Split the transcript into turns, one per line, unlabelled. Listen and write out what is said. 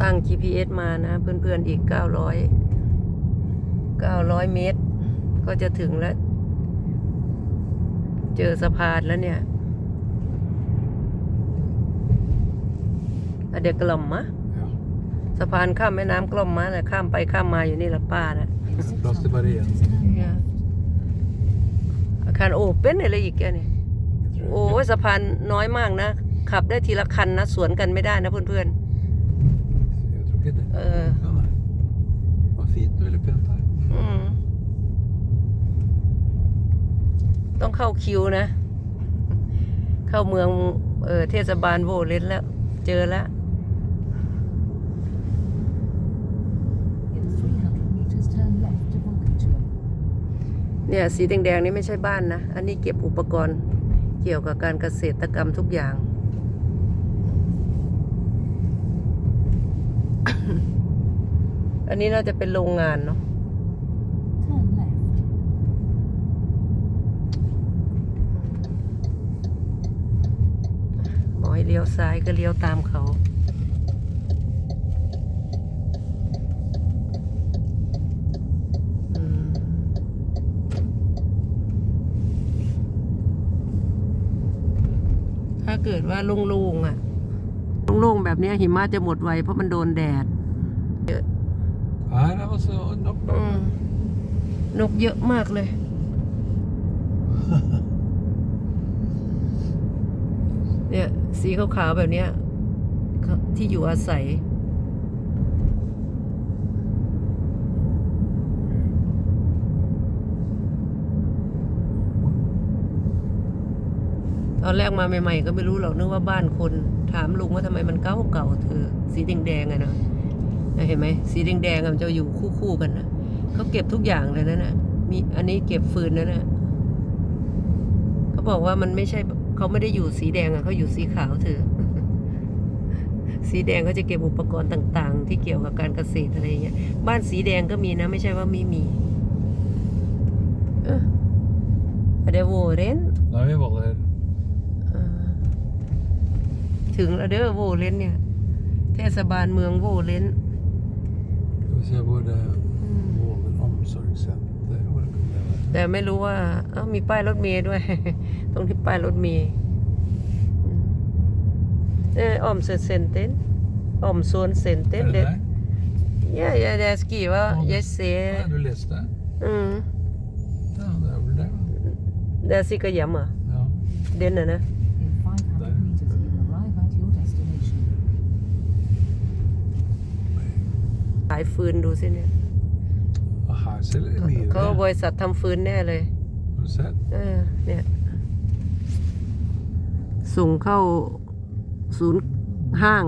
ตั้ง GPS มานะ เพื่อนๆอีก 900 900 เมตร ก็จะถึงแล้ว เจอสะพานแล้วเนี่ยอะเดี๋ยวกล่อมมะ
Ja.
สะพานข้ามแม่น้ำกล่อมมะนะข้ามไปข้ามมาอยู่นี่ละป้านะ
Plass till Maria.
Ja. อาคารโอเป็นอะไรอีกแกนี่
tror
โอ้
jag.
ยสะพานน้อยมากนะ ขับได้ทีละคันนะ สวนกันไม่ได้นะเพื่อน
Jag tror inte
ๆ เออ
Ja, nej. Vad fint och väldigt pent här.
อืมต้องเข้าคิวนะ เข้าเมืองเออเทศบาลโวเลนแล้ว เจอแล้ว
In 300 meters, turn left to Bonkachua.
เนี่ยสีแดงๆนี่ไม่ใช่บ้านนะ อันนี้เก็บอุปกรณ์เกี่ยวกับการเกษตรกรรมทุกอย่าง อันนี้น่าจะเป็นโรงงานเนาะ
Turn left.
บอกให้เลี้ยวซ้ายก็เลี้ยวตามเขา อืม ถ้าเกิดว่าโล่งๆอะ โล่งๆแบบเนี้ยหิมะจะหมดไวเพราะมันโดนแดด
Nej, det var så nog
อืมนกเยอะมากเลยเนี่ยสีขาวๆแบบเนี้ยเขาที่อยู่อาศัย ตอนแรกมาใหม่ๆ ก็ไม่รู้หรอกนึกว่าบ้านคน ถามลุงว่าทำไมมันเก่าเก่าเธอ สีแดงๆอะนะเห็นไหมสีแดงๆมันจะอยู่คู่ๆกันนะเขาเก็บทุกอย่างเลยนะนะมีอันนี้เก็บฟืนนะนะเขาบอกว่ามันไม่ใช่เขาไม่ได้อยู่สีแดงอะเขาอยู่สีขาวเธอสีแดงเขาจะเก็บอุปกรณ์ต่าง ๆ ที่เกี่ยวกับการเกษตรอะไรเงี้ยบ้านสีแดงก็มีนะ ไม่ใช่ว่าไม่มีเออเดวเรน
Nej, vi var där.
อ่า ถึงแล้วเด้อโวเลนเนี่ย เทศบาลเมืองโวเลน
Ska vi se både Vågen omsorgscenter och det kunde vara.
แต่ไม่รู้ว่าเอ้ามีป้ายรถเมย์ด้วย ตรงที่ป้ายรถเมย์อืมเออออมเซนเซนเตนออมโซนเซนเต
Är
น
det
เด็ด
där?
ย่าย่าเดสกีว่า
Om-
เยสเซ
Ja, du läste?
อืม
Ja, det är väl det.
เดซิกะยำอะ
Ja.
เด่นอะนะายฟืนดูสิเนี่ยเขาบริษัททำฟืนแน่เลย
Har du sett?
เออ เนี่ย ส่งเข้าศูนย์ห้าง